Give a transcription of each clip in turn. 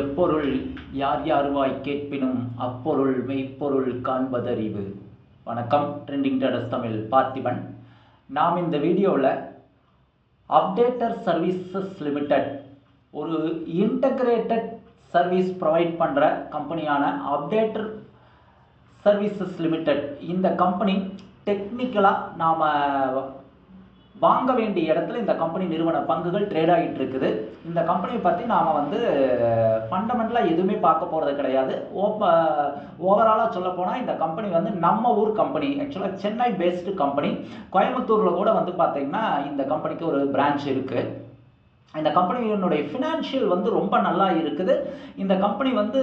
எப்பொருள் யார் யார்வாய் கேட்பினும் அப்பொருள் மெய்ப்பொருள் காண்பதறிவு. வணக்கம் ட்ரெண்டிங் டேடஸ் தமிழ் பார்த்திபன். நாம் இந்த வீடியோவில் அப்டேட்டர் சர்வீசஸ் லிமிடெட் ஒரு இன்டகிரேட்டட் சர்வீஸ் ப்ரொவைட் பண்ணுற கம்பெனியான அப்டேட்டர் சர்வீசஸ் லிமிடெட் இந்த கம்பெனி டெக்னிக்கலாக நாம் வாங்க வேண்டிய இடத்துல இந்த கம்பெனி நிறுவன பங்குகள் ட்ரேட் ஆகிட்டு இருக்குது. இந்த கம்பெனியை பற்றி நாம் வந்து ஃபண்டமெண்டலாக எதுவுமே பார்க்க போகிறது கிடையாது. ஓப்ப ஓவராலாக சொல்ல போனால் இந்த கம்பெனி வந்து நம்ம ஊர் கம்பெனி ஆக்சுவலாக சென்னை பேஸ்டு கம்பெனி கோயம்புத்தூரில் கூட வந்து பார்த்திங்கன்னா இந்த கம்பெனிக்கு ஒரு பிரான்ச் இருக்குது இந்த கம்பெனியினுடைய ஃபினான்ஷியல் வந்து ரொம்ப நல்லா இருக்குது. இந்த கம்பெனி வந்து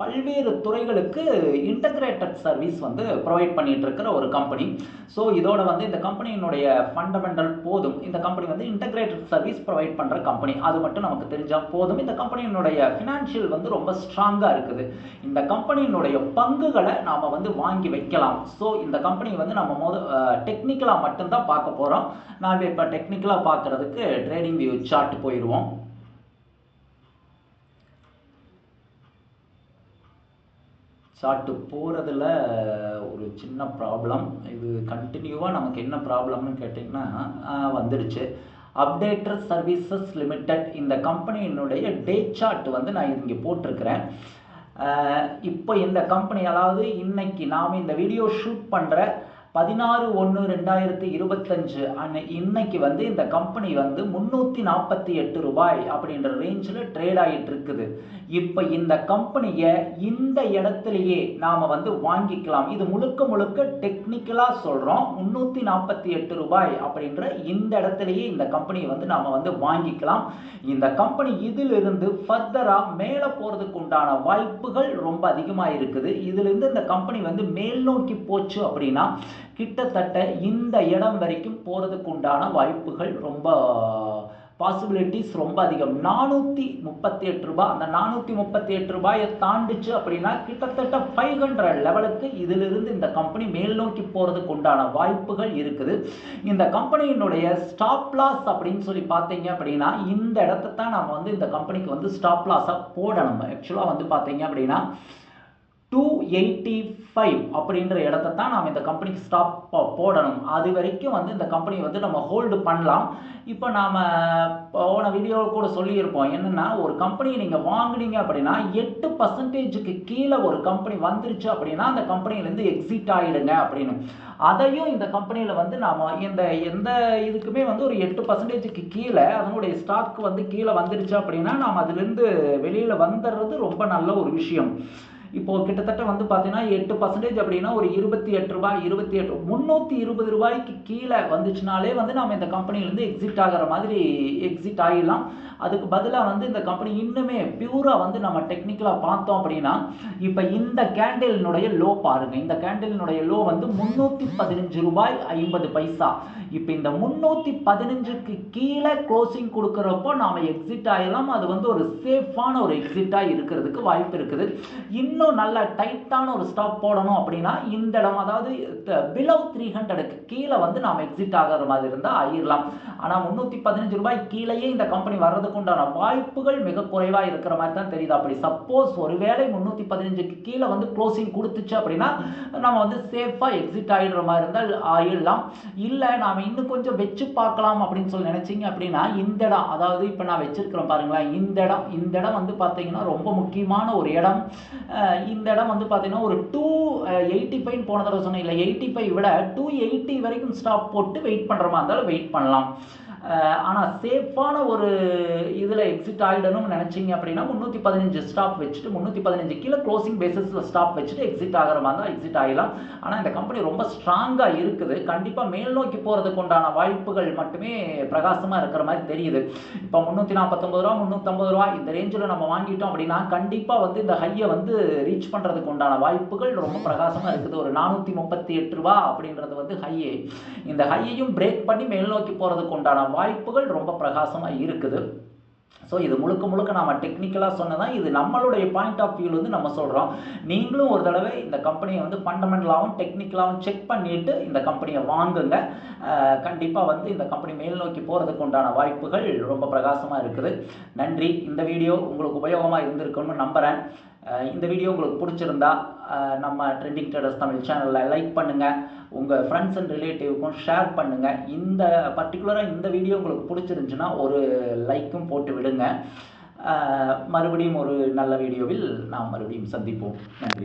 பல்வேறு துறைகளுக்கு இன்டகிரேட்டட் சர்வீஸ் வந்து ப்ரொவைட் பண்ணிட்டு இருக்கிற ஒரு கம்பெனி ஸோ இதோட வந்து இந்த கம்பெனியினுடைய ஃபண்டமெண்டல் போதும். இந்த கம்பெனி வந்து இன்டகிரேட்டட் சர்வீஸ் ப்ரொவைட் பண்ணுற கம்பெனி அது மட்டும் நமக்கு தெரிஞ்சால் போதும். இந்த கம்பெனியினுடைய ஃபினான்ஷியல் வந்து ரொம்ப ஸ்ட்ராங்காக இருக்குது. இந்த கம்பெனியினுடைய பங்குகளை நாம் வந்து வாங்கி வைக்கலாம். ஸோ இந்த கம்பெனி வந்து நம்ம மொத டெக்னிக்கலாக மட்டும்தான் பார்க்க போகிறோம் நாம் இப்போ டெக்னிக்கலாக பார்க்குறதுக்கு ட்ரேடிங் வியூ சார்ட் போயிடுவோம் சார்ட்டு போகிறதுல ஒரு சின்ன ப்ராப்ளம் இது கண்டினியூவாக நமக்கு என்ன ப்ராப்ளம்னு கேட்டிங்கன்னா வந்துடுச்சு. அப்டேட்டர் சர்வீசஸ் லிமிடெட் இந்த கம்பெனியினுடைய டே சார்ட் வந்து நான் இங்கே போட்டிருக்கிறேன். இப்போ இந்த கம்பெனி அதாவது இன்னைக்கு நாம் இந்த வீடியோ ஷூட் பண்ணுற பதினாறு ஒன்று ரெண்டாயிரத்தி இருபத்தஞ்சு அன்னை இன்னைக்கு வந்து இந்த கம்பெனி வந்து முந்நூற்றி நாற்பத்தி எட்டு ரூபாய் அப்படின்ற ரேஞ்சில் ட்ரேட் ஆகிட்டு இருக்குது. இப்போ இந்த கம்பெனியை இந்த இடத்துலையே நாம் வந்து வாங்கிக்கலாம். இது முழுக்க முழுக்க டெக்னிக்கலாக சொல்கிறோம் முந்நூற்றி நாற்பத்தி எட்டு ரூபாய் அப்படின்ற இந்த இடத்துலையே இந்த கம்பெனியை வந்து நாம் வந்து வாங்கிக்கலாம். இந்த கம்பெனி இதிலிருந்து ஃபர்தராக மேலே போகிறதுக்கு உண்டான வாய்ப்புகள் ரொம்ப அதிகமாக இருக்குது. இதிலிருந்து இந்த கம்பெனி வந்து மேல் நோக்கி போச்சு அப்படின்னா கிட்டத்தட்ட இந்த இடம் வரைக்கும் போகிறதுக்கு உண்டான வாய்ப்புகள் ரொம்ப பாசிபிலிட்டிஸ் ரொம்ப அதிகம். நானூற்றி முப்பத்தி எட்டு ரூபாய் அந்த நானூற்றி முப்பத்தி எட்டு ரூபாயை தாண்டிச்சு அப்படின்னா கிட்டத்தட்ட ஃபைவ் ஹண்ட்ரட் லெவலுக்கு இதிலிருந்து இந்த கம்பெனி மேல் நோக்கி போகிறதுக்கு உண்டான வாய்ப்புகள் இருக்குது. இந்த கம்பெனியினுடைய ஸ்டாப் லாஸ் அப்படின்னு சொல்லி பார்த்தீங்க அப்படின்னா இந்த இடத்த தான் நம்ம வந்து இந்த கம்பெனிக்கு வந்து ஸ்டாப் லாஸாக போடணும். ஆக்சுவலாக வந்து பார்த்தீங்க அப்படின்னா டூ எயிட்டி ஃபைவ் அப்படின்ற இடத்த தான் நாம் இந்த கம்பெனிக்கு ஸ்டாப் போடணும். அது வரைக்கும் வந்து இந்த கம்பெனியை வந்து நம்ம ஹோல்டு பண்ணலாம். இப்போ நாம் போன வீடியோவில் கூட சொல்லியிருப்போம். என்னென்னா ஒரு கம்பெனியை நீங்கள் வாங்குனீங்க அப்படின்னா எட்டு பர்சன்டேஜுக்கு கீழே ஒரு கம்பெனி வந்துருச்சு அப்படின்னா அந்த கம்பெனியிலேருந்து எக்ஸிட் ஆகிடுங்க அப்படின்னு. அதையும் இந்த கம்பெனியில் வந்து நாம் இந்த எந்த இதுக்குமே வந்து ஒரு எட்டு பர்சன்டேஜுக்கு கீழே அதனுடைய ஸ்டாக் வந்து கீழே வந்துருச்சு அப்படின்னா நாம் அதுலேருந்து வெளியில் வந்துடுறது ரொம்ப நல்ல ஒரு விஷயம். இப்போ கிட்டத்தட்ட வந்து பார்த்தீங்கன்னா எட்டு பர்சன்டேஜ் அப்படின்னா ஒரு இருபத்தி எட்டு ரூபாய் இருபத்தி எட்டு முந்நூற்றி இருபது ரூபாய்க்கு கீழே வந்துச்சுனாலே வந்து நம்ம இந்த கம்பெனிலேருந்து எக்ஸிட் ஆகிற மாதிரி எக்ஸிட் ஆகிடலாம் அதுக்கு பதிலாக வந்து இந்த கம்பெனி இன்னுமே பியூராக வந்து நம்ம டெக்னிக்கலாக பார்த்தோம் அப்படின்னா இப்போ இந்த கேண்டிலினுடைய லோ பாருங்க. இந்த கேண்டிலினுடைய லோ வந்து முந்நூற்றி பதினஞ்சு ரூபாய் ஐம்பது பைசா. இப்போ இந்த முந்நூற்றி பதினஞ்சுக்கு கீழே க்ளோசிங் கொடுக்குறப்போ நாம் எக்ஸிட் ஆகிடலாம் அது வந்து ஒரு சேஃபான ஒரு எக்ஸிட்டாக இருக்கிறதுக்கு வாய்ப்பு இருக்குது. இன்னும் நல்ல டைட்டான ஒரு ஸ்டாப் போடணும் அப்படின்னா இந்த இடம் அதாவது பிலோ த்ரீ ஹண்ட்ரடுக்கு கீழே வந்து நாம் எக்ஸிட் ஆகிற மாதிரி இருந்தால் ஆயிடலாம் ஆனால் முந்நூற்றி பதினஞ்சு ரூபாய் கீழேயே இந்த கம்பெனி வர்றது உண்டான வாய்ப்புகள் மிக குறைவாக இருக்கிற மாதிரி தான் தெரியுது. அப்படி சப்போஸ் ஒருவேளை முந்நூற்றி பதினஞ்சுக்கு கீழே வந்து க்ளோசிங் கொடுத்துச்சு அப்படின்னா நம்ம வந்து சேஃபாக எக்ஸிட் ஆகிடுற மாதிரி இருந்தால் ஆயிடலாம். இல்லை நாம் இன்னும் கொஞ்சம் வச்சு பார்க்கலாம் அப்படின்னு சொல்லி நினச்சிங்க அப்படின்னா இந்த இடம் அதாவது இப்போ நான் வச்சுருக்கிறேன் பாருங்களேன் இந்த இடம் இந்த இடம் வந்து பார்த்தீங்கன்னா ரொம்ப முக்கியமான ஒரு இடம். இந்த இடம் வந்து பார்த்தீங்கன்னா ஒரு டூ எயிட்டி ஃபைவ் போன தடவை சொன்னேன் இல்லை எயிட்டி ஃபைவ் விட டூ எயிட்டி வரைக்கும் ஸ்டாப் போட்டு வெயிட் பண்ணுற மாதிரி இருந்தாலும் வெயிட் பண்ணலாம். ஆனால் சேஃபான ஒரு இதில் எக்ஸிட் ஆகிடணும்னு நினச்சிங்க அப்படின்னா முந்நூற்றி பதினஞ்சு ஸ்டாப் வச்சுட்டு முந்நூற்றி பதினஞ்சு கீழே க்ளோசிங் பேசிஸில் ஸ்டாப் வச்சுட்டு எக்ஸிட் ஆகிற மாதிரி தான் எக்ஸிட் ஆகலாம் ஆனால் இந்த கம்பெனி ரொம்ப ஸ்ட்ராங்காக இருக்குது. கண்டிப்பாக மேல் நோக்கி போகிறதுக்கு உண்டான வாய்ப்புகள் மட்டுமே பிரகாசமாக இருக்கிற மாதிரி தெரியுது. இப்போ முந்நூற்றி நாற்பத்தொம்பது ரூபா முந்நூற்றம்பது ரூபா இந்த ரேஞ்சில் நம்ம வாங்கிட்டோம் அப்படின்னா கண்டிப்பாக வந்து இந்த ஹையை வந்து ரீச் பண்ணுறதுக்கு உண்டான வாய்ப்புகள் ரொம்ப பிரகாசமாக இருக்குது. ஒரு நானூற்றி முப்பத்தி எட்டு ரூபா அப்படின்றது வந்து ஹையே இந்த ஹையையும் பிரேக் பண்ணி மேல் நோக்கி போகிறதுக்கு உண்டான வாய்ப்புகள் ரொம்ப பிரகாசமாக இருக்குது. ஸோ இது முழுக்க முழுக்க நம்ம டெக்னிக்கலாக சொன்னதான் இது நம்மளுடைய பாயிண்ட் ஆஃப் வியூவில் வந்து நம்ம சொல்கிறோம் நீங்களும் ஒரு தடவை இந்த கம்பெனியை வந்து ஃபண்டமெண்டலாகவும் டெக்னிக்கலாகவும் செக் பண்ணிவிட்டு இந்த கம்பெனியை வாங்குங்க. கண்டிப்பாக வந்து இந்த கம்பெனி மேல் நோக்கி போகிறதுக்கு உண்டான வாய்ப்புகள் ரொம்ப பிரகாசமாக இருக்குது. நன்றி. இந்த வீடியோ உங்களுக்கு உபயோகமாக இருந்திருக்குன்னு நம்புகிறேன் இந்த வீடியோ உங்களுக்கு பிடிச்சிருந்தா நம்ம ட்ரெண்டிங் ட்ரேடர்ஸ் தமிழ் சேனலில் லைக் பண்ணுங்கள் உங்கள் ஃப்ரெண்ட்ஸ் அண்ட் ரிலேட்டிவ்க்கும் ஷேர் பண்ணுங்கள் இந்த பர்டிகுலராக இந்த வீடியோ உங்களுக்கு பிடிச்சிருந்துச்சுன்னா ஒரு லைக்கும் போட்டு விடுங்க. மறுபடியும் ஒரு நல்ல வீடியோவில் நாம் மறுபடியும் சந்திப்போம். நன்றி.